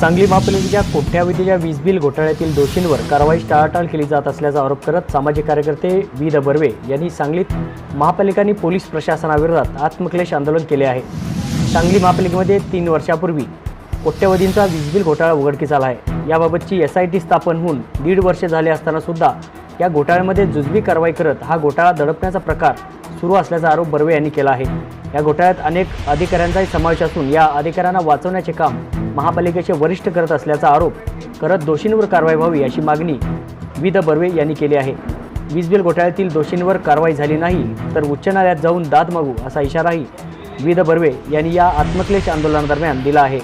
सांगली महापालिकेच्या कोट्यावधीच्या वीज बिल घोटाळ्यातील दोषींवर कारवाई टाळाटाळ केली जात असल्याचा आरोप करत सामाजिक कार्यकर्ते वी द बर्वे यांनी सांगलीत महापालिकांनी पोलीस प्रशासनाविरोधात आत्मक्लेश आंदोलन केले आहे. सांगली महापालिकेमध्ये तीन वर्षापूर्वी कोट्यवधींचा वीज बिल घोटाळा उघडकीस आला आहे. याबाबतची एस आय टी स्थापन होऊन दीड वर्ष झाले असताना सुद्धा या घोटाळ्यामध्ये जुजबी कारवाई करत हा घोटाळा दडपण्याचा प्रकार सुरू असल्याचा आरोप बर्वे यांनी केला आहे. या घोटाळ्यात अनेक अधिकाऱ्यांचाही समावेश असून या अधिकाऱ्यांना वाचवण्याचे काम महापालिकेचे वरिष्ठ करत असल्याचा आरोप करत दोषींवर कारवाई व्हावी अशी मागणी वि द बर्वे यांनी केली आहे. वीज बिल घोटाळ्यातील दोषींवर कारवाई झाली नाही तर उच्च न्यायालयात जाऊन दाद मागू असा इशाराही वि द बर्वे यांनी या आत्मक्लेश आंदोलनादरम्यान दिला आहे.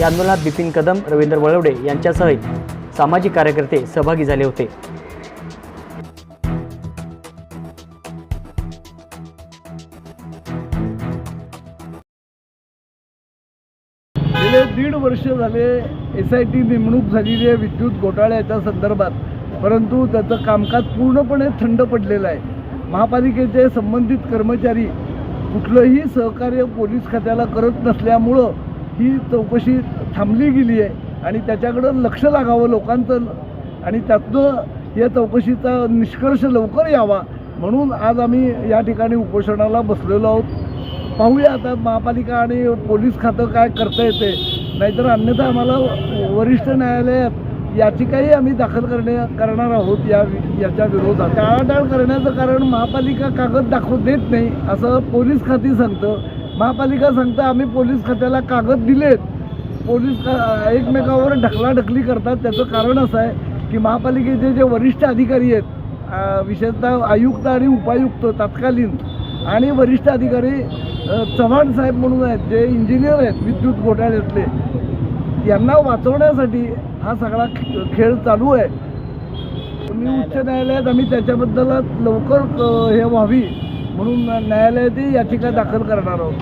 या आंदोलनात बिपिन कदम रवींद्र वळवडे यांच्यासह सामाजिक कार्यकर्ते सहभागी झाले होते. गेले दीड वर्ष झाले एस आय टी नेमणूक झालेली आहे विद्युत घोटाळ्याच्या संदर्भात. परंतु त्याचं कामकाज पूर्णपणे थंड पडलेलं आहे. महापालिकेचे संबंधित कर्मचारी कुठलंही सहकार्य पोलीस खात्याला करत नसल्यामुळं ही चौकशी थांबली गेली आहे आणि त्याच्याकडं लक्ष लागावं लोकांचं आणि त्यातनं या चौकशीचा निष्कर्ष लवकर यावा म्हणून आज आम्ही या ठिकाणी उपोषणाला बसलेलो आहोत. पाहूया आता महापालिका आणि पोलीस खातं काय करता येते. नाहीतर अन्यथा आम्हाला वरिष्ठ न्यायालयात याचिकाही आम्ही दाखल करणे करणार आहोत या याच्या विरोधात. टाळाटाळ करण्याचं कारण महापालिका कागद दाखवू देत नाही असं पोलीस खाती सांगतं. महापालिका सांगतं आम्ही पोलीस खात्याला कागद दिलेत. पोलीस का एकमेकावर ढकलाढकली करतात. त्याचं कारण असं आहे की महापालिकेचे जे वरिष्ठ अधिकारी आहेत विशेषतः आयुक्त आणि उपायुक्त तत्कालीन आणि वरिष्ठ अधिकारी चव्हाण साहेब म्हणून आहेत जे इंजिनियर आहेत विद्युत घोटाळ्यातले यांना वाचवण्यासाठी हा सगळा खेळ चालू आहे. मी उच्च न्यायालयात आम्ही त्याच्याबद्दल लवकर हे व्हावी म्हणून न्यायालयातही याचिका दाखल करणार आहोत.